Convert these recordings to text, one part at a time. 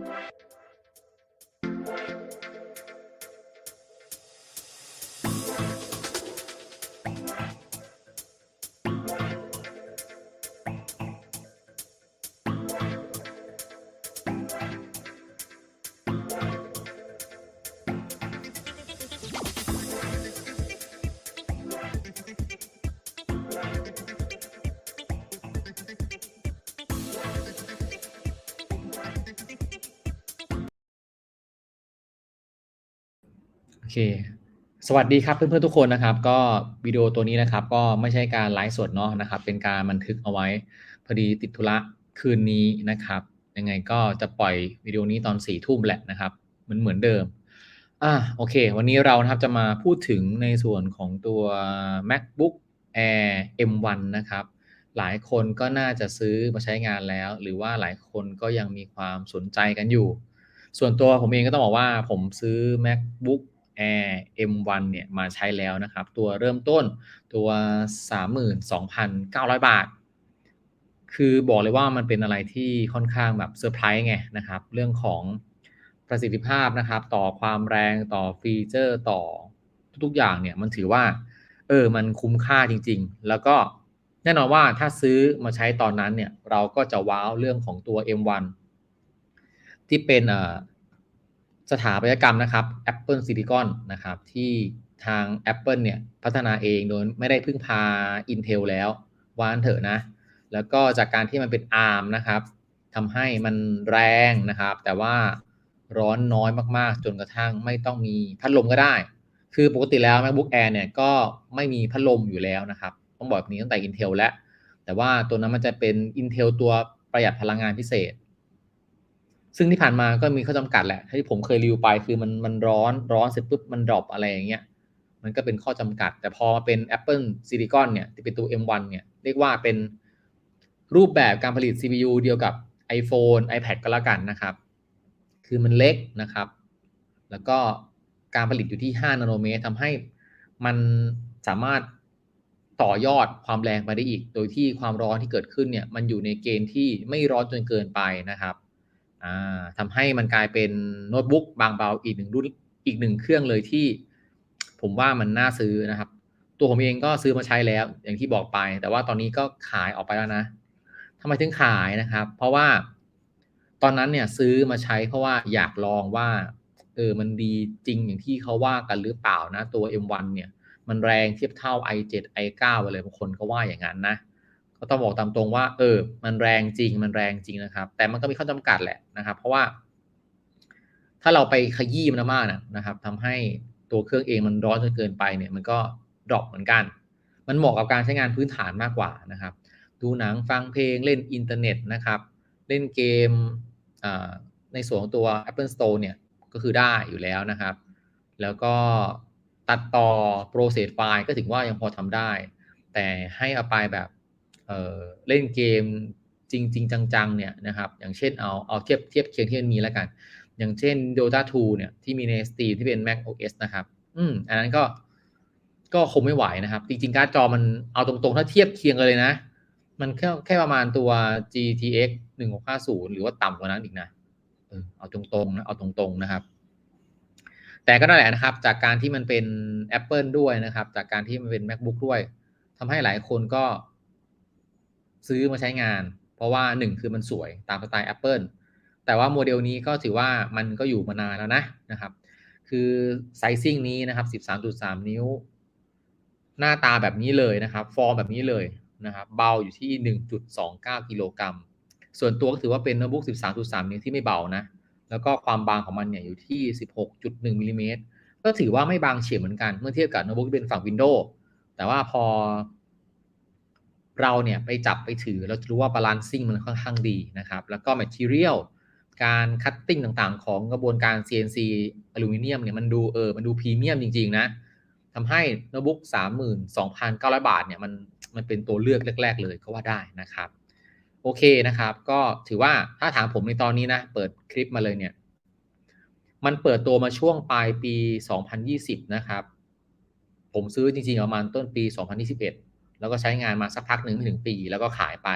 โเค สวัสดีครับเพื่อนๆทุกคนนะครับ ก็วิดีโอตัวนี้นะครับ ก็ไม่ใช่การไลฟ์สดเนาะนะครับ เป็นการบันทึกเอาไว้ พอดีติดธุระคืนนี้นะครับ ยังไงก็จะปล่อยวิดีโอนี้ตอน4ี่ทุ่มแหละนะครับ เหมือนเหมือนเดิมอ่าโอเค วันนี้เรานะครับจะมาพูดถึงในส่วนของตัว macbook air m1 นะครับ หลายคนก็น่าจะซื้อมาใช้งานแล้ว หรือว่าหลายคนก็ยังมีความสนใจกันอยู่ ส่วนตัวผมเองก็ต้องบอกว่าผมซื้อ macbook air m1 เนี่ยมาใช้แล้วนะครับ ตัวเริ่มต้นตัว 32,900 บาท คือบอกเลยว่ามันเป็นอะไรที่ค่อนข้างแบบเซอร์ไพรส์ไงนะครับ เรื่องของประสิทธิภาพนะครับ ต่อความแรงต่อฟีเจอร์ต่อทุกๆอย่างเนี่ยมันถือว่า เออมันคุ้มค่าจริง ๆ แล้วก็แน่นอนว่าถ้าซื้อมาใช้ตอนนั้นเนี่ย เราก็จะว้าวเรื่องของตัว M1 ที่เป็น สถาปัตยกรรมนะครับ Apple Silicon นะครับ ที่ทาง Apple เนี่ยพัฒนาเองโดยไม่ได้พึ่งพา Intel แล้ววานเถอะนะ แล้วก็จากการที่มันเป็น ARM นะครับทำให้มันแรงนะครับ แต่ว่าร้อนน้อยมากๆ จนกระทั่งไม่ต้องมีพัดลมก็ได้ คือปกติแล้ว MacBook Air เนี่ยก็ไม่มีพัดลมอยู่แล้วนะครับ ต้องบอกแบบนี้ตั้งแต่ Intel แล้ว แต่ว่าตัวนั้นมันจะเป็น Intel ตัวประหยัดพลังงานพิเศษ ซึ่งที่ผ่านมาก็มีข้อจำกัดแหละที่ผมเคยรีวิวไปคือมันมันร้อนร้อนเสร็จปุ๊บมันดรอปอะไรอย่างเงี้ยมันก็เป็นข้อจำกัด แต่พอมาเป็น Apple Silicon เนี่ยที่เป็นตัว M1 เนี่ยเรียกว่าเป็นรูปแบบการผลิต CPU เดียวกับ iPhone iPad ก็แล้วกันนะครับ คือมันเล็กนะครับ แล้วก็การผลิตอยู่ที่ 5 นาโนเมตรทำให้มันสามารถต่อยอดความแรงไปได้อีก โดยที่ความร้อนที่เกิดขึ้นเนี่ย มันอยู่ในเกณฑ์ที่ไม่ร้อนจนเกินไปนะครับ ทำให้มันกลายเป็นโน้ตบุ๊กบางเบาอีกหนึ่งรุ่นอีกหนึ่งเครื่องเลยที่ ผมว่ามันน่าซื้อนะครับ ตัวผมเองก็ซื้อมาใช้แล้ว อย่างที่บอกไป แต่ว่าตอนนี้ก็ขายออกไปแล้วนะทำไมถึงขายนะครับ เพราะว่าตอนนั้นเนี่ยซื้อมาใช้เพราะว่าอยากลองว่า เออมันดีจริงอย่างที่เขาว่ากันหรือเปล่านะ ตัว M1 เนี่ย มันแรงเทียบเท่า i7 i9 ไปเลยบางคนก็ว่าอย่างนั้นนะ ก็ต้องบอกตามตรงว่า เออ มันแรงจริงมันแรงจริงนะครับ แต่มันก็มีข้อจำกัดแหละนะครับ เพราะว่า ถ้าเราไปขยี้มันมากนะครับทำให้ตัวเครื่องเองมันร้อนจนเกินไปเนี่ย มันก็ดรอปเหมือนกัน มันเหมาะกับการใช้งานพื้นฐานมากกว่านะครับ ดูหนังฟังเพลงเล่นอินเทอร์เน็ตนะครับ เล่นเกมในส่วนของตัว Apple Store เนี่ยก็คือได้อยู่แล้วนะครับ แล้วก็ตัดต่อโปรเซสไฟล์ก็ถึงว่ายังพอทำได้ แต่ให้เอาไปแบบ เเล่นเกมจริงจริงจังๆเนี่ยนะครับอย่างเช่นเอาเอาเทียบเทียบเคียงที่มันมีแล้วกัน อย่างเช่น Dota 2เนี่ยที่มีใน Steam ที่เป็น Mac OS นะครับ อืมอันนั้นก็ก็คงไม่ไหวนะครับ จริงๆ การ์ดจอมันเอาตรงๆ ถ้าเทียบเคียงกันเลยนะ มันแค่แค่ประมาณตัว GTX 1650 หรือว่าต่ำกว่านั้นอีกนะเอาตรงๆนะเอาตรงๆนะครับ แต่ก็นั่นแหละนะครับ จากการที่มันเป็น Apple ด้วยนะครับ จากการที่มันเป็น MacBook ด้วยทำให้หลายคนก็ ซื้อมาใช้งาน เพราะว่าหนึ่งคือมันสวยตามสไตล์ Apple แต่ว่าโมเดลนี้ก็ถือว่ามันก็อยู่มานานแล้วนะนะครับ คือไซซิ่งนี้นะครับ 13.3 นิ้ว หน้าตาแบบนี้เลยนะครับ ฟอร์มแบบนี้เลยนะครับ เบาอยู่ที่ 1.29 กิโลกรัม ส่วนตัวก็ถือว่าเป็นโน้ตบุ๊ก 13.3 นิ้วที่ไม่เบานะ แล้วก็ความบางของมันเนี่ยอยู่ที่ 16.1มิลิเมตรก็ถือว่าไม่บางเฉียบเหมือนกัน เมื่อเทียบกับโน้ตบุ๊กที่เป็นฝั่ง Windows แต่ว่าพอ เราเนี่ยไปจับไปถือเราจะรู้ว่าบาลานซิ่งมันค่อนข้างดีนะครับ แล้วก็ Material การคัตติ้งต่างๆ ของกระบวนการ CNC อลูมิเนียมเนี่ยมันดูเออมันดูพรีเมียมจริง ๆ นะทำให้โน้ตบุ๊ก32,900 บาทเนี่ยมันมันเป็นตัวเลือกแรก ๆ เลยก็ว่าได้นะครับ โอเคนะครับ ก็ถือว่าถ้าถามผมในตอนนี้นะ เปิดคลิปมาเลยเนี่ย มันเปิดตัวมาช่วงปลายปี 2020 นะครับ ผมซื้อจริงๆประมาณต้นปี 2021 แล้วก็ใช้งานมาสักพักหนึ่งถึงปีแล้วก็ขายไป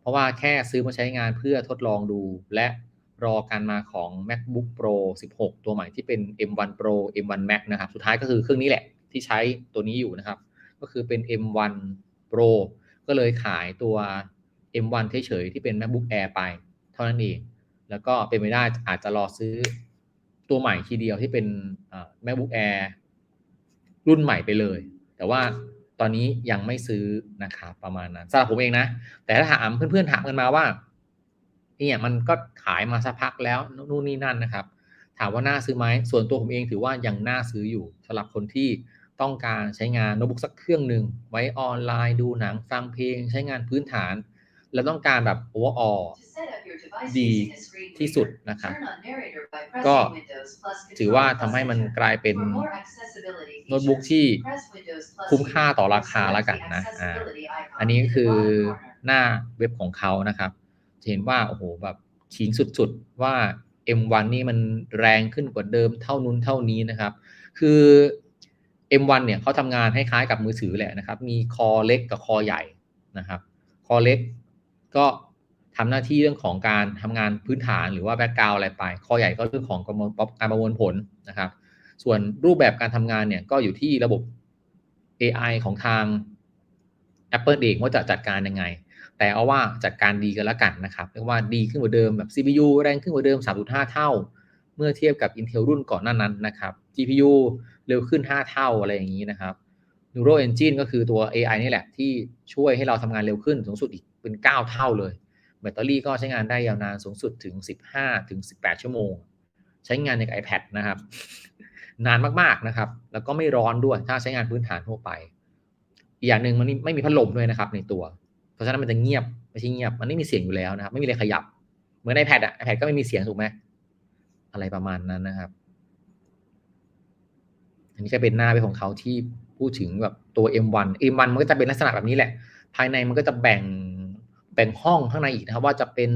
เพราะว่าแค่ซื้อมาใช้งานเพื่อทดลองดู และรอการมาของ MacBook Pro 16 ตัวใหม่ที่เป็น M1 Pro M1 Max นะครับ สุดท้ายก็คือเครื่องนี้แหละที่ใช้ตัวนี้อยู่นะครับ ก็คือเป็น M1 Pro ก็เลยขายตัว M1 เฉยๆที่เป็น MacBook Air ไป เท่านั้นเอง แล้วก็เป็นไปได้อาจจะรอซื้อตัวใหม่ทีเดียวที่เป็น MacBook Air รุ่นใหม่ไปเลย แต่ว่า ตอนนี้ยังไม่ซื้อนะครับประมาณนั้นสำหรับผมเองนะ แต่ถ้าถามเพื่อนๆถามกันมาว่าเนี่ยมันก็ขายมาสักพักแล้วนู่นนี่นั่นนะครับ ถามว่าน่าซื้อไหมส่วนตัวผมเองถือว่ายังน่าซื้ออยู่สำหรับคนที่ต้องการใช้งานโน้ตบุ๊กสักเครื่องหนึ่งไว้ออนไลน์ดูหนังฟังเพลง ใช้งานพื้นฐาน แล้วต้องการแบบโอเวอร์ออ ดีที่สุดนะครับ ก็ถือว่าทำให้มันกลายเป็นโน้ตบุ๊กที่คุ้มค่าต่อราคาแล้วกันนะอ่าอันนี้คือหน้าเว็บของเขานะครับเห็นว่าโอ้โหแบบขิงสุดๆว่า M1 นี่มันแรงขึ้นกว่าเดิมเท่านู้นเท่านี้นะครับ คือ M1 เนี่ยเขาทำงานคล้ายๆกับมือถือแหละนะครับ มีคอเล็กกับคอใหญ่นะครับ คอเล็กก็ ทำหน้าที่เรื่องของการทำงานพื้นฐานหรือว่าแบ็กกราวอะไรไปคอใหญ่ก็เรื่องของการประมวลผลนะครับ ส่วนรูปแบบการทำงานเนี่ยก็อยู่ที่ระบบ AI ของทาง Apple เองว่าจะจัดการยังไง แต่เอาว่าจัดการดีกันแล้วกันนะครับเรียกว่าดีขึ้นกว่าเดิมแบบ CPU แรงขึ้นกว่าเดิม 3.5 เท่า เมื่อเทียบกับ Intel รุ่นก่อนหน้านั้นนะครับ GPU เร็วขึ้น 5 เท่าอะไรอย่างนี้นะครับ Neural Engine ก็คือตัว AI นี่แหละที่ช่วยให้เราทำงานเร็วขึ้นสูงสุดอีกเป็น 9 เท่าเลย แบตเตอรี่ก็ใช้งานได้ยาวนานสูงสุดถึง 15 ถึง 18 ชั่วโมง ใช้งานใน iPad นะครับ นานมากๆนะครับ แล้วก็ไม่ร้อนด้วยถ้าใช้งานพื้นฐานทั่วไป อีกอย่างหนึ่งมันไม่มีพัดลมด้วยนะครับในตัว เพราะฉะนั้นมันจะเงียบไม่ใช่เงียบ มันไม่มีเสียงอยู่แล้วนะครับ ไม่มีอะไรขยับ เหมือน iPad อะ iPad ก็ไม่มีเสียงถูกไหมอะไรประมาณนั้นนะครับ อันนี้ก็เป็นหน้าไปของเขาที่พูดถึงแบบตัว M1 M1 มันก็จะเป็นลักษณะแบบนี้แหละ ภายในมันก็จะแบ่ง แบ่งห้องข้างในอีกนะครับว่าจะเป็น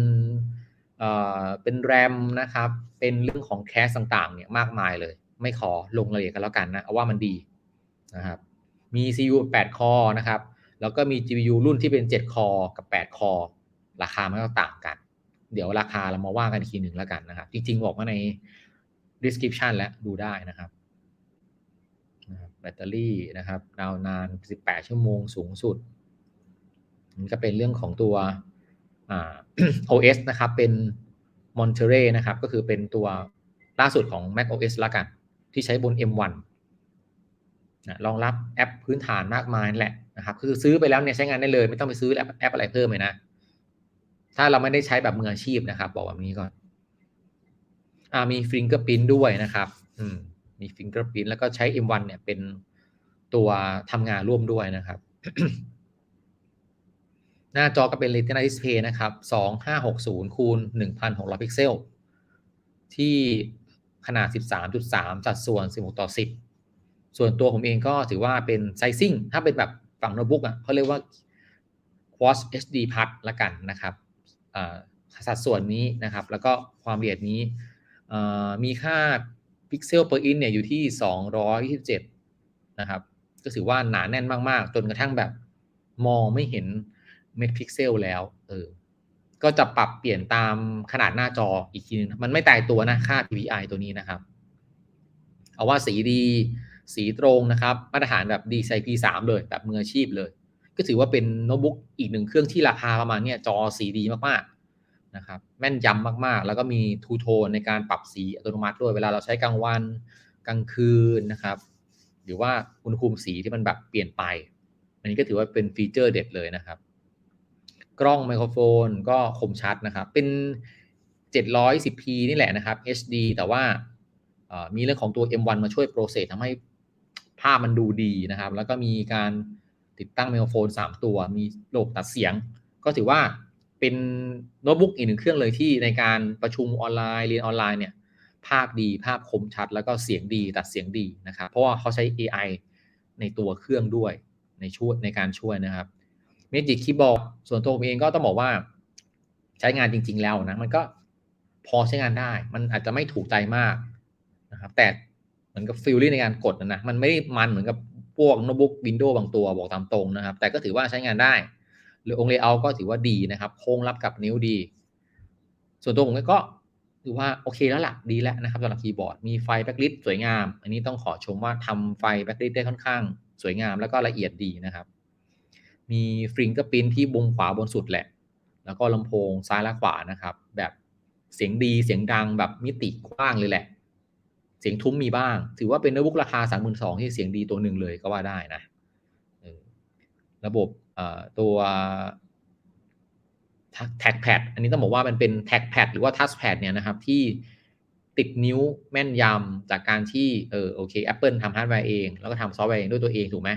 เอ่อเป็นแรมนะครับ เป็นเรื่องของแคสต่างๆ เนี่ยมากมายเลย ไม่ขอลงรายละเอียดกันแล้วกันนะเอาว่ามันดีนะครับ มี CPU 8 คอนะครับ แล้วก็มี GPU รุ่นที่เป็น 7 คอกับ 8 คอ ราคามันก็ต่างกัน เดี๋ยวราคาเรามาว่ากันอีกทีหนึ่งแล้วกันนะครับ จริงๆ บอกมาใน description แล้วดูได้นะครับแบตเตอรี่นะครับยาวนาน 18 ชั่วโมงสูงสุด ก็เป็นเรื่องของตัว OS นะครับ เป็น Monterey นะครับ ก็คือเป็นตัวล่าสุดของ Mac OS ละกัน ที่ใช้บน M1 นะรองรับแอปพื้นฐานมากมายแหละนะครับ คือซื้อไปแล้วเนี่ยใช้งานได้เลย ไม่ต้องไปซื้อแอปแอปอะไรเพิ่มเลยนะ ถ้าเราไม่ได้ใช้แบบมืออาชีพนะครับ บอกแบบนี้ก่อนอ่ามีฟิงเกอร์พินด้วยนะครับ อืม มีฟิงเกอร์พินแล้วก็ใช้ M1 เนี่ยเป็นตัวทำงานร่วมด้วยนะครับ หน้าจอก็เป็น Retina Display นะครับ2560คูณ1600 พิกเซล ที่ขนาด 13.3 สัดส่วน 16 ต่อ 10 ส่วนตัวผมเองก็ถือว่าเป็นไซซิ่ง ถ้าเป็นแบบฝั่งโน้ตบุ๊กอะเขาเรียกว่า Quad HD Plus ละกันนะครับสัดส่วนนี้นะครับ แล้วก็ความละเอียดนี้มีค่าพิกเซล per inch เนี่ยอยู่ที่ 227 นะครับ ก็ถือว่าหนาแน่นมาก ๆ จนกระทั่งแบบมองไม่เห็น เม็ดพิกเซลแล้ว เออ ก็จะปรับเปลี่ยนตามขนาดหน้าจออีกทีนึงมันไม่ตายตัวนะค่า PPI ตัวนี้นะครับ เอาว่าสีดี สีตรงนะครับ มาตรฐานแบบ DCI-P3 เลยแบบมืออาชีพเลย ก็ถือว่าเป็นโน้ตบุ๊กอีกหนึ่งเครื่องที่ราคาประมาณนี้จอสีดีมากๆนะครับ แม่นยำมากๆ แล้วก็มีทูโทนในการปรับสีอัตโนมัติด้วยเวลาเราใช้กลางวันกลางคืนนะครับ หรือว่าอุณหภูมิสีที่มันแบบเปลี่ยนไป อันนี้ก็ถือว่าเป็นฟีเจอร์เด็ดเลยนะครับ กล้องไมโครโฟนก็คมชัดนะครับ เป็น 710p นี่แหละนะครับ HD แต่ว่ามีเรื่องของตัว M1 มาช่วยโปรเซสทำให้ภาพมันดูดีนะครับ แล้วก็มีการติดตั้งไมโครโฟน 3 ตัว มีระบบตัดเสียง ก็ถือว่าเป็นโน้ตบุ๊กอีกหนึ่งเครื่องเลยที่ในการประชุมออนไลน์เรียนออนไลน์เนี่ยภาพดีภาพคมชัด แล้วก็เสียงดีตัดเสียงดีนะครับ เพราะว่าเขาใช้ AI ในตัวเครื่องด้วยในช่วยในการช่วยนะครับ Magic Keyboard ส่วนตัวผมเองก็ต้องบอกว่า ใช้งานจริง ๆ แล้วนะ มันก็พอใช้งานได้ มันอาจจะไม่ถูกใจมากนะครับ แต่เหมือนกับฟิลลิ่งในการกดนะ มันไม่ได้มันเหมือนกับพวกโน้ตบุ๊กวินโดว์บางตัวบอกตามตรงนะครับ แต่ก็ถือว่าใช้งานได้ หรือองค์เลเยอร์ก็ถือว่าดีนะครับ โค้งรับกับนิ้วดี ส่วนตัวผมก็ถือว่าโอเคแล้วล่ะดีแล้วนะครับสำหรับคีย์บอร์ด มีไฟแบ็กลิสสวยงาม อันนี้ต้องขอชมว่าทำไฟแบ็กลิสได้ค่อนข้างสวยงามแล้วก็ละเอียดดีนะครับ มีฟิงเกอร์พินที่บงขวาบนสุดแหละ แล้วก็ลำโพงซ้ายและขวานะครับ แบบเสียงดีเสียงดังแบบมิติกว้างเลยแหละ เสียงทุ้มมีบ้าง ถือว่าเป็นโน้ตบุ๊กราคา 3 2 0 0 0ที่เสียงดีตัวหนึ่งเลยก็ว่าได้นะระบบตัวแท็กแพดอันนี้ต้องบอกว่ามันเป็นแท็กแพดหรือว่าทัชแพดเนี่ยนะครับที่ติดนิ้วแม่นยำจากการที่เออโอเค Apple ทำฮาร์ดแวร์เอง แล้วก็ทำซอฟต์แวร์เองด้วยตัวเองถูกไหม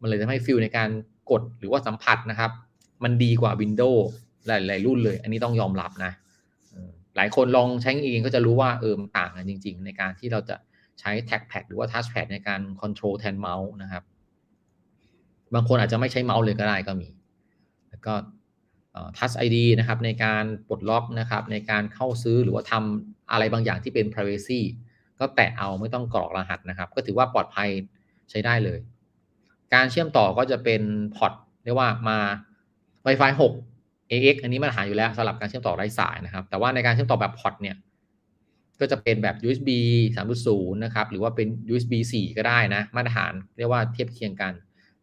มันเลยทำให้ฟิลในการ กดหรือว่าสัมผัสนะครับ มันดีกว่า Windows หลาย ๆ รุ่นเลย อันนี้ต้องยอมรับนะหลายคนลองใช้เองก็จะรู้ว่าเออมันต่างกันจริง ๆ ในการที่เราจะใช้แท็กแพดหรือว่าทัชแพดในการคอนโทรลแทนเมาส์นะครับ บางคนอาจจะไม่ใช้เมาส์เลยก็ได้ก็มี แล้วก็ทัชไอดีนะครับในการปลดล็อกนะครับ ในการเข้าซื้อหรือว่าทำอะไรบางอย่างที่เป็น privacy ก็แตะเอาไม่ต้องกรอกรหัสนะครับ ก็ถือว่าปลอดภัยใช้ได้เลย การเชื่อมต่อก็จะเป็นพอร์ตเรียกว่ามา Wi-Fi 6 AX อันนี้มาตรฐานอยู่แล้วสำหรับการเชื่อมต่อไร้สายนะครับ แต่ว่าในการเชื่อมต่อแบบพอร์ตเนี่ยก็จะเป็นแบบ USB 3.0 นะครับ หรือว่าเป็น USB 4 ก็ได้นะ มาตรฐานเรียกว่าเทียบเคียงกัน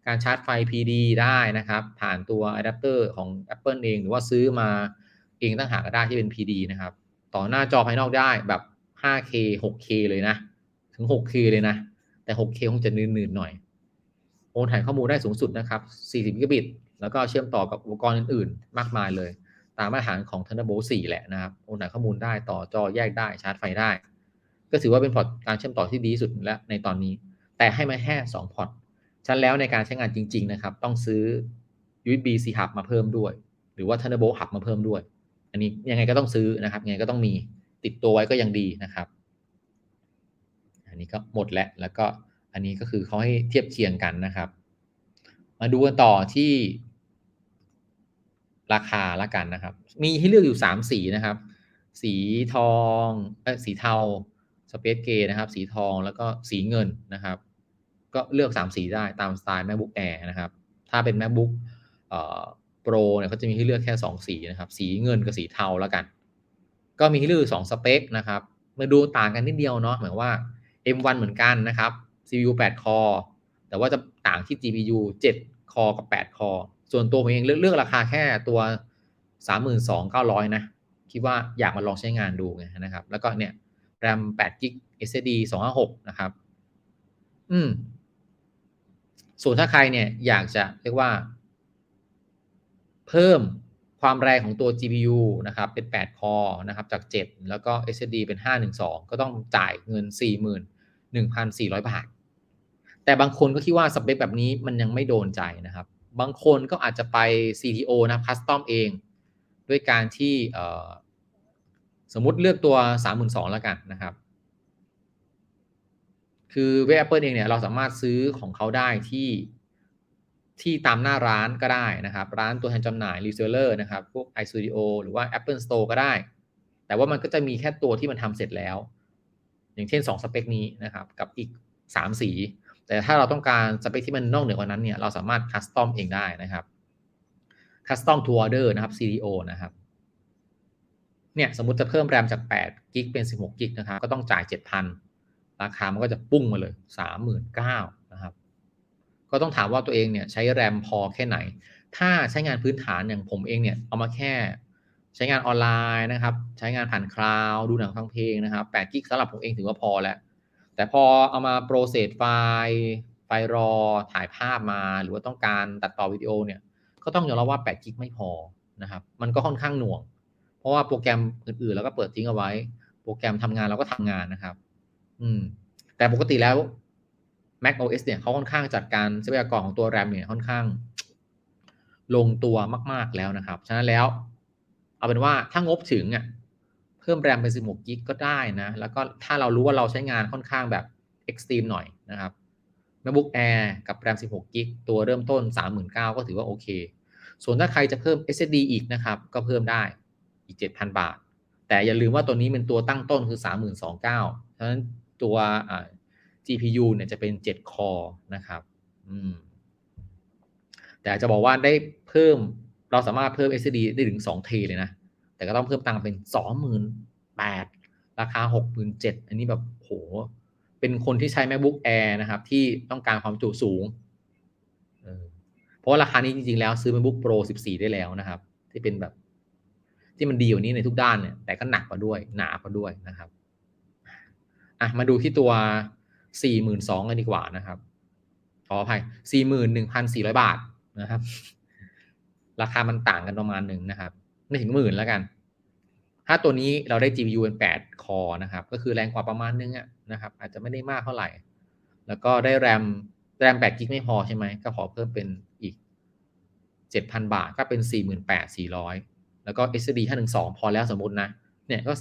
การชาร์จไฟ PD ได้นะครับ ผ่านตัวอะแดปเตอร์ของ Apple เอง หรือว่าซื้อมาเองตั้งหากก็ได้ที่เป็น PD นะครับ ต่อหน้าจอภายนอกได้แบบ 5K 6K เลยนะ ถึง 6K เลยนะ แต่ 6K คงจะนืดๆหน่อย โอนถ่ายข้อมูลได้สูงสุดนะครับ 40 กิกะบิต แล้วก็เชื่อมต่อกับอุปกรณ์อื่นๆ มากมายเลย ตามมาตรฐานของ Thunderbolt 4 แหละนะครับ โอนถ่ายข้อมูลได้ต่อจอแยกได้ชาร์จไฟได้ ก็ถือว่าเป็นพอร์ตการเชื่อมต่อที่ดีสุดและในตอนนี้ แต่ให้มาแค่2พอร์ตชั้นแล้วในการใช้งานจริง ๆ นะครับ ต้องซื้อ USB C hub มาเพิ่มด้วย หรือว่า Thunderbolt hub มาเพิ่มด้วย อันนี้ยังไงก็ต้องซื้อนะครับยังไงก็ต้องมีติดตัวไว้ก็ยังดีนะครับ อันนี้ก็หมดแล้วแล้วก็ อันนี้ก็คือเขาให้เทียบเคียงกันนะครับ มาดูกันต่อที่ ราคาละกันนะครับ มีให้เลือกอยู่ 3 สีนะครับ สีทองเออสีเทาสเปซเกย์นะครับ สีทองแล้วก็สีเงินนะครับ ก็เลือก 3 สีได้ตามสไตล์ macbook air นะครับ ถ้าเป็น macbook เอ่อ pro เนี่ยเขาจะมีให้เลือกแค่ 2 สีนะครับ สีเงินกับสีเทาแล้วกัน ก็มีให้เลือก2สเปคนะครับมาดูต่างกันนิดเดียวเนาะเหมือนว่า M1 เหมือนกันนะครับ CPU 8 คอแต่ว่าจะต่างที่ GPU 7 คอกับ 8 คอส่วนตัวผมเองเลือกราคาแค่ตัว 32,900 นะ คิดว่าอยากมาลองใช้งานดูไงนะครับ แล้วก็เนี่ย RAM 8 GB SSD 256 นะครับ อืม ส่วนถ้าใครเนี่ยอยากจะเรียกว่า เพิ่มความแรงของตัว GPU นะครับ เป็น 8 คอนะครับ จาก 7 แล้วก็ SSD เป็น 512 ก็ต้องจ่ายเงิน 41,400 บาท แต่บางคนก็คิดว่าสเปคแบบนี้มันยังไม่โดนใจนะครับ บางคนก็อาจจะไป CTO นะคัสตอมเอง ด้วยการที่สมมุติเลือกตัว 32,000แล้วกันนะครับ คือเว็บ Apple เองเนี่ยเราสามารถซื้อของเขาได้ที่ที่ตามหน้าร้านก็ได้นะครับ ร้านตัวแทนจำหน่ายรีเซลเลอร์นะครับ พวก iStudio หรือว่า Apple Store ก็ได้ แต่ว่ามันก็จะมีแค่ตัวที่มันทำเสร็จแล้ว อย่างเช่น 2 สเปคนี้นะครับ กับอีก 3 สี แต่ถ้าเราต้องการสเปคที่มันนอกเหนือกว่านั้นเนี่ยเราสามารถคัสตอมเองได้นะครับคัสตอมทูออเดอร์นะครับ CDO นะครับเนี่ยสมมติจะเพิ่มแรมจาก8กิกเป็น 16กิกนะครับก็ต้องจ่าย 7,000 ราคามันก็จะปุ้งมาเลยสามหมื่นเก้านะครับ ก็ต้องถามว่าตัวเองเนี่ยใช้แรมพอแค่ไหน ถ้าใช้งานพื้นฐานอย่างผมเองเนี่ยเอามาแค่ ใช้งานออนไลน์นะครับ ใช้งานผ่านคลาวด์ดูหนังฟังเพลงนะครับ8กิกสำหรับผมเองถือว่าพอแล้ว แต่พอเอามาโปรเซสไฟล์ไฟล์รอถ่ายภาพมา หรือว่าต้องการตัดต่อวิดีโอเนี่ย ก็ต้องยอมรับว่า8กิกไม่พอนะครับ มันก็ค่อนข้างหน่วง เพราะว่าโปรแกรมอื่นๆเราก็เปิดทิ้งเอาไว้ โปรแกรมทำงานเราก็ทำงานนะครับ อืม แต่ปกติแล้ว Mac OS เนี่ยเขาค่อนข้างจัดการทรัพยากรของตัว RAM เนี่ยค่อนข้าง ลงตัวมาก ๆแล้วนะครับ ฉะนั้นแล้ว เอาเป็นว่าถ้างบถึงอะ เพิ่มแรมเป็น 16กิกก็ได้นะ แล้วก็ถ้าเรารู้ว่าเราใช้งานค่อนข้างแบบ Extreme หน่อยนะครับ MacBook Air กับแรม16กิกตัวเริ่มต้น 39,000 ก็ถือว่าโอเค ส่วนถ้าใครจะเพิ่ม SSD อีกนะครับ ก็เพิ่มได้อีก 7,000 บาท แต่อย่าลืมว่าตัวนี้เป็นตัวตั้งต้นคือ 32,000ฉะนั้นตัว GPU เนี่ยจะเป็น 7 คอร์นะครับอืมแต่จะบอกว่าได้เพิ่มเราสามารถเพิ่ม SSD ได้ถึง 2 t เลยนะ แต่ก็ต้องเพิ่มตังค์เป็น8ราคา67,000อันนี้แบบโห เป็นคนที่ใช้ MacBook Air นะครับ ที่ต้องการความจุสูง เพราะว่าราคานี้จริงๆ แล้วซื้อ MacBook Pro 14 ได้แล้วนะครับ ที่เป็นแบบ ที่มันดีกว่านี้ในทุกด้านเนี่ย แต่ก็หนักกว่าด้วย หนากว่าด้วยนะครับอะมาดูที่ตัว 42,000กันดีกว่านะครับขออภัย 41,400 บาทนะครับ ราคามันต่างกันประมาณหนึ่งนะครับ ไม่ถึงหมื่นแล้วกัน ถ้าตัวนี้เราได้ GPU เป็น8 คอนะครับ ก็คือแรงกว่าประมาณนึงอะนะครับ อาจจะไม่ได้มากเท่าไหร่ แล้วก็ได้แรมแรม8กิกไม่พอใช่ไหม ก็ขอเพิ่มเป็นอีก 7,000 บาท ก็เป็น 48,400 แล้วก็ SSD 512 พอแล้วสมมตินะ เนี่ยก็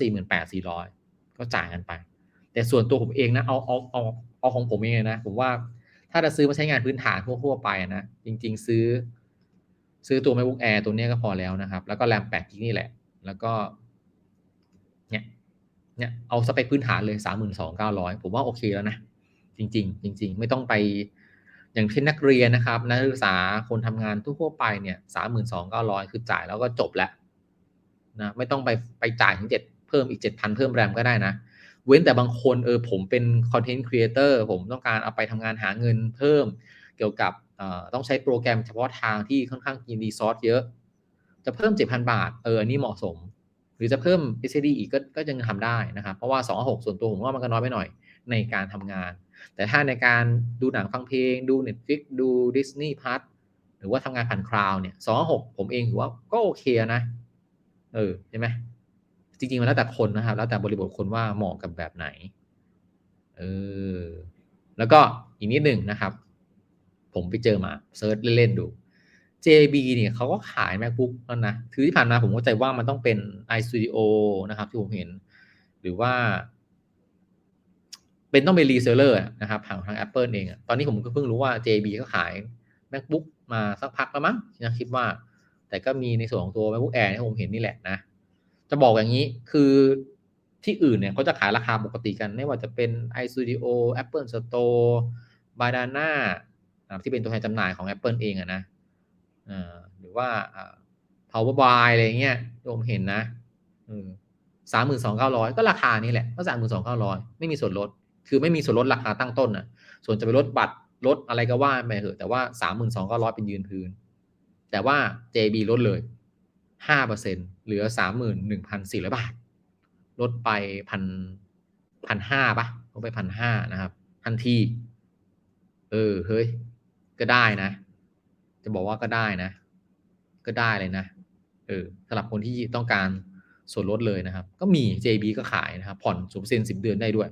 48,400 ก็จ่ายกันไป แต่ส่วนตัวผมเองนะ เอาเอาเอาเอาของผมเองนะ ผมว่าถ้าจะซื้อมาใช้งานพื้นฐานทั่วๆไปนะ จริง ๆ ซื้อ ซื้อตัว MacBook Air ตัวนี้ก็พอแล้วนะครับ แล้วก็แรม8กิกนี่แหละ แล้วก็ เนี่ยเอาสเปคพื้นฐานเลย32,900ผมว่าโอเคแล้วนะ จริง ๆ จริง ๆ ไม่ต้องไปอย่างเช่นนักเรียนนะครับ นักศึกษาคนทำงานทั่วไปเนี่ย32,900คือจ่ายแล้วก็จบแล้วนะไม่ต้องไปไปจ่ายถึง7เพิ่มอีก7,000เพิ่มแรมก็ได้นะ เว้นแต่บางคนเออผมเป็นคอนเทนต์ครีเอเตอร์ผมต้องการเอาไปทำงานหาเงินเพิ่ม เกี่ยวกับต้องใช้โปรแกรมเฉพาะทางที่ค่อนข้างกินรีซอสเยอะ จะเพิ่ม7,000บาทเอออันนี้เหมาะสม รือจะเพิ่ม SSD อีกก็ก็ยังทำได้นะครับ เพราะว่า2.6ส่วนตัวผมว่ามันก็น้อยไปหน่อยในการทำงาน แต่ถ้าในการดูหนังฟังเพลง ดู Netflix ดู Disney Plus หรือว่าทำงานผ่านคลาวเนี่ย2.6ผมเองถือว่าก็โอเคนะ เออใช่ไหมจริงๆมันแล้วแต่คนนะครับ แล้วแต่บริบทคนว่าเหมาะกับแบบไหนเออแล้วก็อีกนิดหนึ่งนะครับ ผมไปเจอมาเซิร์ชเล่นๆดู JB เนี่ยเขาก็ขาย MacBook แล้วนะคือที่ผ่านมาผมเข้าใจว่ามันต้องเป็น iStudio นะครับ ที่ผมเห็น หรือว่า เป็นต้องเป็นรีเซลเลอร์นะครับทางทาง Apple เอง ตอนนี้ผมก็เพิ่งรู้ว่า JB ก็ขาย MacBook มาสักพักแล้วมั้งนะคิดว่า แต่ก็มีในส่วนของตัว MacBook Air ที่ผมเห็นนี่แหละนะ จะบอกอย่างนี้คือที่อื่นเนี่ยเขาจะขายราคาปกติกัน ไม่ว่าจะเป็น iStudio Apple Store Banana ที่เป็นตัวแทนจำหน่ายของ Apple เองอะนะ หรือว่า Power Buy อะไรเงี้ยผมเห็นนะสามหมื่นสองเก้าร้อยก็ราคานี้แหละ ก็สามหมื่นสองเก้าร้อยไม่มีส่วนลด คือไม่มีส่วนลดราคาตั้งต้นนะส่วนจะไปลดบัตรลดอะไรก็ว่าไปเถอะแต่ว่าสามหมื่นสองเก้าร้อยเป็นยืนพื้น แต่ว่า JB ลดเลยห้าเปอร์เซ็นเหลือสามหมื่นหนึ่งพันสี่ร้อยบาท ลดไปพันพันห้าปะลดไปพันห้านะครับ ทันที เออ เฮ้ย ก็ได้นะ จะบอกว่าก็ได้นะ ก็ได้เลยนะเออสำหรับคนที่ต้องการส่วนลดเลยนะครับ ก็มี JB ก็ขายนะครับ ผ่อนสูงเซ็นสิบเดือนได้ด้วย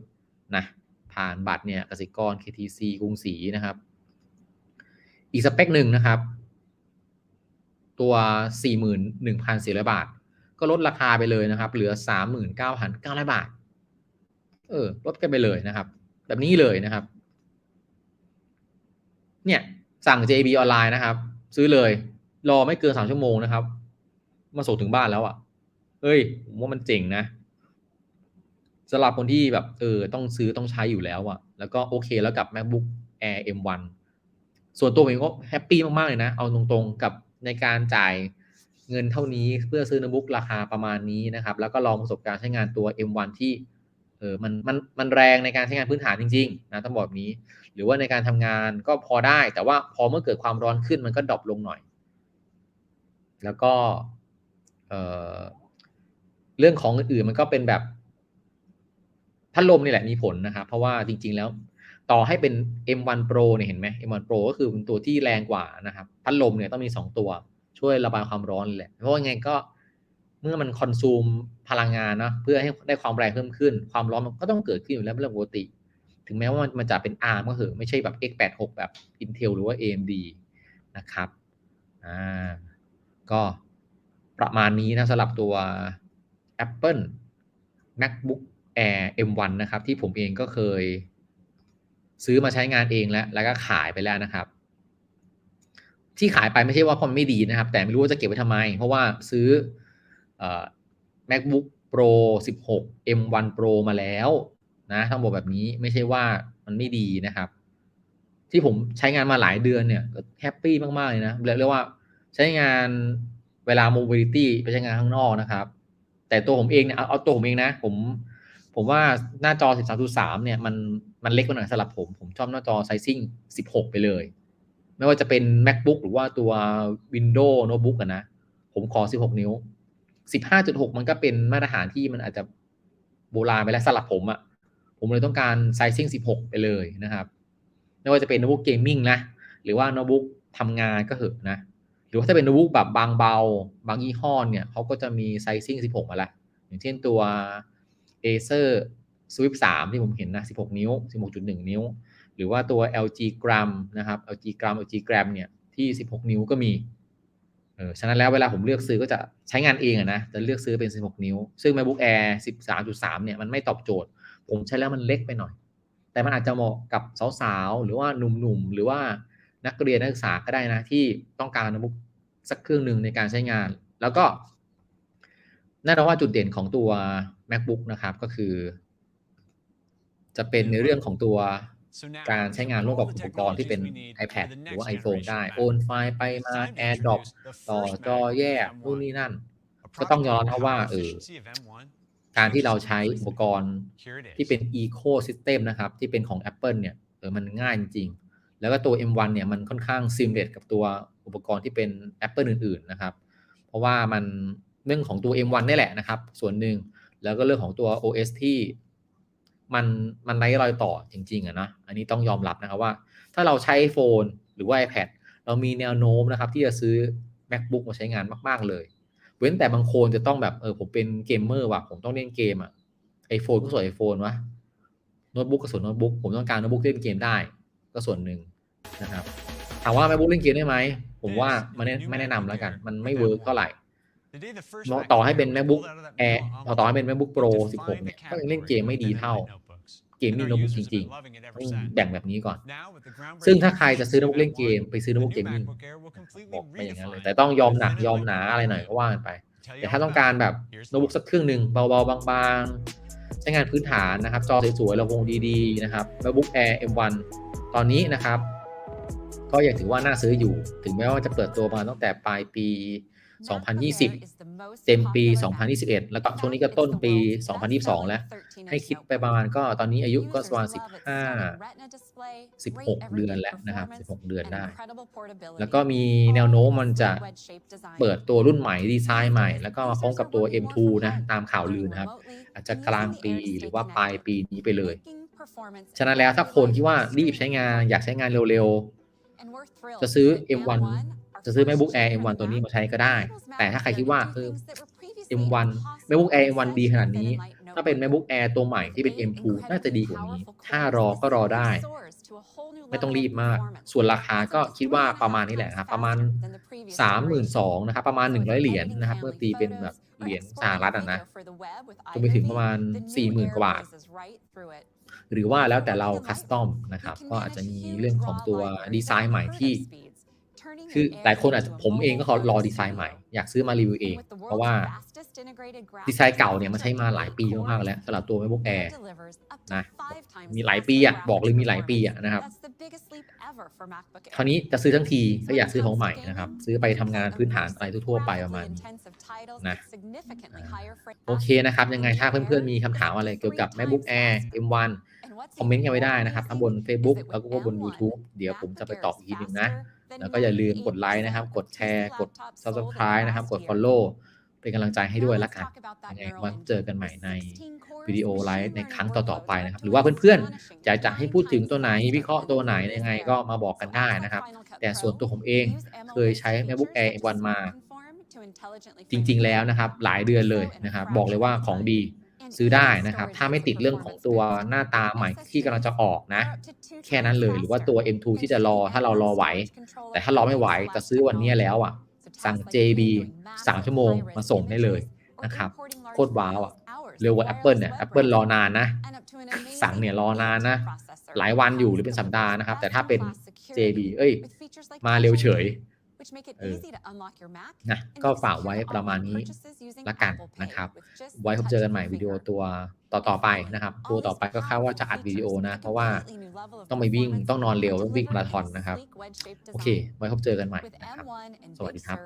นะผ่านบัตรเนี่ยกสิกร KTC กรุงศรีนะครับ อีกสเปคหนึ่งนะครับ ตัว 41,400 บาท ก็ลดราคาไปเลยนะครับ เหลือ 39,900 บาท เออ ลดกันไปเลยนะครับ แบบนี้เลยนะครับ เนี่ย สั่ง JB ออนไลน์นะครับ ซื้อเลย รอไม่เกินสามชั่วโมงนะครับ มาส่งถึงบ้านแล้วอะ่ะเฮ้ยผมว่ามันเจ๋งนะสำหรับคนที่แบบเออต้องซื้อต้องใช้อยู่แล้วอะ แล้วก็โอเคแล้วกับ MacBook Air M1 ส่วนตัวผมก็แฮปปี้มาก ๆ เลยนะ เอาตรงๆกับในการจ่ายเงินเท่านี้เพื่อซื้อโน้ตบุ๊กราคาประมาณนี้นะครับ แล้วก็ลองประสบการณ์ใช้งานตัว M1 ที่ เออมันมันมันแรงในการใช้งานพื้นฐานจริงๆนะต้องบอกนี้ หรือว่าในการทำงานก็พอได้ แต่ว่าพอเมื่อเกิดความร้อนขึ้นมันก็ดรอปลงหน่อย แล้วก็เออเรื่องของอื่นๆมันก็เป็นแบบพัดลมนี่แหละมีผลนะครับ เพราะว่าจริง ๆ แล้ว ต่อให้เป็น M1 Pro เนี่ยเห็นไหม M1 Pro ก็คือเป็นตัวที่แรงกว่านะครับ พัดลมเนี่ยต้องมี 2 ตัวช่วยระบายความร้อนแหละ เพราะว่าไงก็ เมื่อมันคอนซูมพลังงานนะเพื่อให้ได้ความแรงเพิ่มขึ้น ความร้อนมันก็ต้องเกิดขึ้นอยู่แล้วเป็นเรื่องปกติ ถึงแม้ว่ามันจะเป็น ARM ก็เถอะไม่ใช่แบบ x86 แบบ Intel หรือว่า AMD นะครับอ่าก็ประมาณนี้นะสำหรับตัว Apple MacBook Air M1 นะครับ ที่ผมเองก็เคยซื้อมาใช้งานเองแล้ว แล้วก็ขายไปแล้วนะครับ ที่ขายไปไม่ใช่ว่าพอมันไม่ดีนะครับ แต่ไม่รู้ว่าจะเก็บไว้ทำไม เพราะว่าซื้อ MacBook Pro 16 M1 Pro มาแล้วนะต้องบอกแบบนี้ไม่ใช่ว่ามันไม่ดีนะครับ ที่ผมใช้งานมาหลายเดือนเนี่ยแฮปปี้มาก ๆ เลยนะเรียกว่าใช้งานเวลา mobility ไปใช้งานข้างนอกนะครับ แต่ตัวผมเองเนี่ยเอาเอาตัวผมเองนะ ผม ผมว่าหน้าจอ 13.3 เนี่ย มันมันเล็กไปหน่อยสำหรับผม ผมชอบหน้าจอไซซิ่ง 16 ไปเลย ไม่ว่าจะเป็น MacBook หรือว่าตัว Windows Notebook นะ ผมขอ 16 นิ้ว 15.6มันก็เป็นมาตรฐานที่มันอาจจะโบราณไปแล้วสำหรับผมอะผมเลยต้องการไซซิ่ง16ไปเลยนะครับไม่ว่าจะเป็นโน้ตบุ๊กเกมมิ่งนะ หรือว่าโน้ตบุ๊กทำงานก็เหอะนะ หรือว่าถ้าเป็นโน้ตบุ๊กแบบบางเบา บางยี่ห้อเนี่ยเขาก็จะมีไซซิ่ง16มาล้วอย่างเช่นตัว Acer Swift 3 ที่ผมเห็นนะ16 นิ้ว 16.1 นิ้ว หรือว่าตัว LG Gram นะครับ LG Gram LG Gram เนี่ยที่ 16 นิ้วก็มี เออฉะนั้นแล้วเวลาผมเลือกซื้อก็จะใช้งานเองอะนะจะเลือกซื้อเป็น 16 นิ้ว ซึ่ง MacBook Air 13.3 เนี่ยมันไม่ตอบโจทย์ ผมใช้แล้วมันเล็กไปหน่อย แต่มันอาจจะเหมาะกับสาวๆ หรือว่าหนุ่มๆ หรือว่านักเรียนนักศึกษาก็ได้นะที่ต้องการโน้ตบุ๊กสักเครื่องหนึ่งในการใช้งาน แล้วก็แน่นอนว่าจุดเด่นของตัว MacBook นะครับก็คือ จะเป็นในเรื่องของตัว การใช้งานร่วมกับอุปกรณ์ที่เป็น iPad หรือว่า iPhone ได้ โอนไฟล์ไปมา AirDrop ต่อจอแยกนู่นนี่นั่น ก็ต้องยอมรับว่าเออการที่เราใช้อุปกรณ์ที่เป็น Ecosystem นะครับ ที่เป็นของ Apple เนี่ยเออมันง่ายจริงๆแล้วก็ตัว M1 เนี่ยมันค่อนข้าง seamless กับตัวอุปกรณ์ที่เป็น Apple อื่น ๆ นะครับ เพราะว่ามันเรื่องของตัว M1 นี่แหละนะครับ ส่วนหนึ่งแล้วก็เรื่องของตัว OS ที่ มันมันไร้รอยต่อจริงๆอะนะอันนี้ต้องยอมรับนะครับว่า ถ้าเราใช้ iPhone หรือว่า iPad เรามีแนวโน้มนะครับ ที่จะซื้อ MacBook มาใช้งานมากๆเลย เว้นแต่บางคนจะต้องแบบเออผมเป็นเกมเมอร์ว่ะผมต้องเล่นเกมอะไอโฟนก็ส่วนไอโฟนวะโน้ตบุ๊กก็ส่วนโน้ตบุ๊กผมต้องการโน้ตบุ๊กที่เล่นเกมได้ ก็ส่วนหนึ่งนะครับถามว่า MacBook เล่นเกมได้ไหมผมว่ามันไม่แนะนำแล้วกัน มันไม่เวิร์กเท่าไหร่ ต่อให้เป็น MacBook Air ต่อให้เป็น MacBook Pro 16 เนี่ยก็ยังเล่นเกมไม่ดีเท่าเกมมิ่งโน้ตบุ๊กจริงๆต้องแบ่งแบบนี้ก่อน ซึ่งถ้าใครจะซื้อโน้ตบุ๊กเล่นเกมไปซื้อโน้ตบุ๊กเกมมิ่งบอกไปอย่างนั้นเลย แต่ต้องยอมหนักยอมหนาอะไรหน่อยก็ว่ากันไป แต่ถ้าต้องการแบบโน้ตบุ๊กสักเครื่องหนึ่งเบาๆบางๆ ใช้งานพื้นฐานนะครับ จอสวยๆลำโพงดีๆนะครับ MacBook Air M1 ตอนนี้นะครับ ก็ยังถือว่าน่าซื้ออยู่ ถึงแม้ว่าจะเปิดตัวมาตั้งแต่ปลายปี 2020 เต็มปี 2021 แล้วก็ช่วงนี้ก็ต้นปี 2022 แล้ว ให้คิดไปประมาณก็ตอนนี้อายุก็ประมาณ15 16 เดือนแล้วนะครับ 16 เดือนได้ แล้วก็มีแนวโน้มมันจะเปิดตัวรุ่นใหม่ดีไซน์ใหม่ แล้วก็มาพร้อมกับตัว M2 นะตามข่าวลือนะครับ อาจจะกลางปีหรือว่าปลายปีนี้ไปเลย ฉะนั้นแล้วถ้าคนคิดว่ารีบใช้งานอยากใช้งานเร็วๆ จะซื้อ M1 จะซื้อ MacBook Air M1 ตัวนี้มาใช้ก็ได้ แต่ถ้าใครคิดว่าเออ M1 MacBook Air M1 ดีขนาดนี้ ถ้าเป็น MacBook Air ตัวใหม่ที่เป็น M2 น่าจะดีกว่านี้ ถ้ารอก็รอได้ ไม่ต้องรีบมาก ส่วนราคาก็คิดว่าประมาณนี้แหละครับ ประมาณ 32,000นะครับ ประมาณ 100 เหรียญนะครับ เมื่อตีเป็นแบบเหรียญสหรัฐอะนะจนไปถึงประมาณ 40,000 กว่าบาทหรือว่าแล้วแต่เราคัสตอมนะครับ ก็อาจจะมีเรื่องของตัวดีไซน์ใหม่ที่ คือหลายคนอาจจะผมเองก็ขอรอดีไซน์ใหม่ อยากซื้อมารีวิวเอง เพราะว่าดีไซน์เก่าเนี่ยมันใช้มาหลายปีมากๆแล้วสำหรับตัว MacBook Air นะมีหลายปีอะบอกเลยมีหลายปีอะนะครับคราวนี้จะซื้อทั้งทีก็อยากซื้อของใหม่นะครับ ซื้อไปทำงานพื้นฐานอะไรทั่วๆไปประมาณนี้นะโอเคนะครับ ยังไงถ้าเพื่อนๆมีคำถามอะไรเกี่ยวกับ MacBook Air M1 คอมเมนต์กันไว้ได้นะครับ ทั้งบน Facebook แล้วก็บน YouTube เดี๋ยวผมจะไปตอบอีกทีหนึ่งนะ แล้วก็อย่าลืมกดไลค์นะครับ กดแชร์ กด Subscribe นะครับ กด Follow เป็นกำลังใจให้ด้วยละกันยังไงไว้เจอกันใหม่ในวิดีโอไลฟ์ในครั้งต่อๆไปนะครับ หรือว่าเพื่อนๆอยากจะให้พูดถึงตัวไหน วิเคราะห์ตัวไหนยังไงก็มาบอกกันได้นะครับ แต่ส่วนตัวผมเองเคยใช้ MacBook Air M1 มา จริงๆแล้วนะครับ หลายเดือนเลยนะครับ บอกเลยว่าของดี ซื้อได้นะครับ ถ้าไม่ติดเรื่องของตัวหน้าตาใหม่ที่กำลังจะออกนะ แค่นั้นเลยหรือว่าตัว M2 ที่จะรอถ้าเรารอไหว แต่ถ้ารอไม่ไหวจะซื้อวันนี้แล้วอะ สั่ง JB 3 ชั่วโมงมาส่งได้เลยนะครับ โคตรว้าวอะเร็วกว่า Apple เนี่ย Apple รอนานนะ สั่งเนี่ยรอนานนะ หลายวันอยู่หรือเป็นสัปดาห์นะครับ แต่ถ้าเป็น JB เอ้ย มาเร็วเฉย นะก็ฝากไว้ประมาณนี้ละกันนะครับ ไว้พบเจอกันใหม่วิดีโอตัวต่อๆไปนะครับตัวต่อไปก็คาดว่าจะอัดวิดีโอนะ เพราะว่าต้องไปวิ่งต้องนอนเร็วต้องวิ่งมาราธอนนะครับ โอเค ไว้พบเจอกันใหม่นะครับ สวัสดีครับ